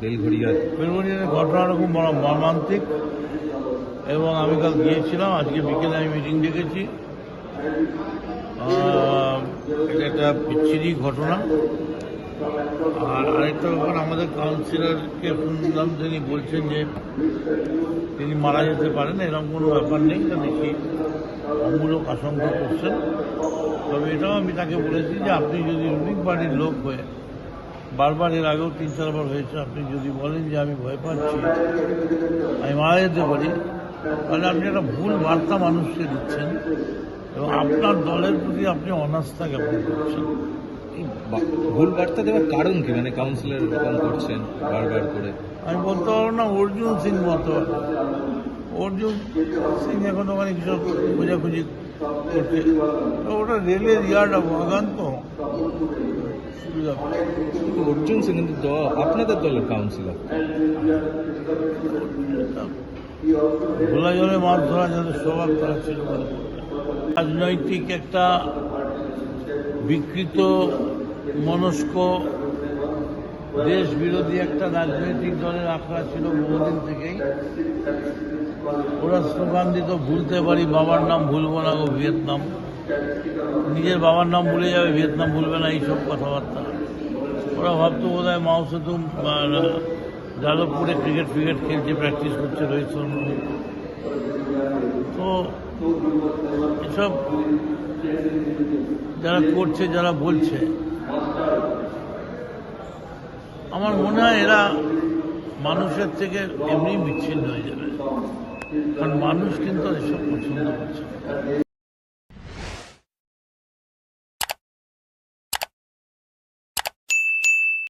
বেলঘড়িয়ায় বেলগুড়িয়ার ঘটনাটা খুব মর্মান্তিক। এবং আমি কাল গিয়েছিলাম, আজকে বিকেলে আমি মিটিং ডেকেছি। এটা একটা বিচ্ছিরি ঘটনা। আর আরেকটা ব্যাপার, আমাদের কাউন্সিলরকে শুনলাম, তিনি বলছেন যে তিনি মারা যেতে পারেন, এরকম কোনো ব্যাপার নেই, এটা দেখি অমূলক আশঙ্কা করছেন। তবে এটাও আমি তাকে বলেছি যে আপনি যদি রুলিং পার্টির লোক হয়ে বারবার এর আগেও তিন চারবার হয়েছে। আপনি যদি বলেন যে আমি ভয় পাচ্ছি আমি মারা যেতে পারি। তাহলে আপনি একটা ভুল বার্তা মানুষকে দিচ্ছেন এবং আপনার দলের প্রতি আপনি অনাস্থা জ্ঞাপন করছেন। ভুল বার্তা দেওয়ার কারণ কি? মানে কাউন্সিলর এরকম করছেন বারবার করে। আমি বলতে পারব না অর্জুন সিং পারব অর্জুন সিং এখন ওখানে কিছু খোঁজাখুঁজি করছে ওটা রেলের ইয়ার্ড বাগান অর্জুন সিং কিন্তু আপনাদের দলের কাউন্সিলর ভোলা মাছ ধরা যাদের স্বভাব তারা ছিল মনে। রাজনৈতিক একটা বিকৃত, মনস্ক দেশ বিরোধী একটা রাজনৈতিক দলের আখড়া ছিল বহুদিন থেকেই ওরা স্লোগান দিত, ভুলতে পারি, বাবার নাম ভুলবো না গো ভিয়েতনাম নিজের বাবার নাম ভুলে যাবে, ভিয়েতনাম ভুলবে না এইসব কথাবার্তা। ওরা ভাবতো বোধ হয় মাও সেতুম যাদবপুরে ক্রিকেট ফ্রিকেট খেলছে, প্র্যাকটিস করছে রোহিত শর্মা। তো এসব যারা করছে, যারা বলছে, আমার মনে হয় এরা মানুষের থেকে এমনি বিচ্ছিন্ন হয়ে যাবে। কারণ মানুষ কিন্তু এসব পছন্দ করছে।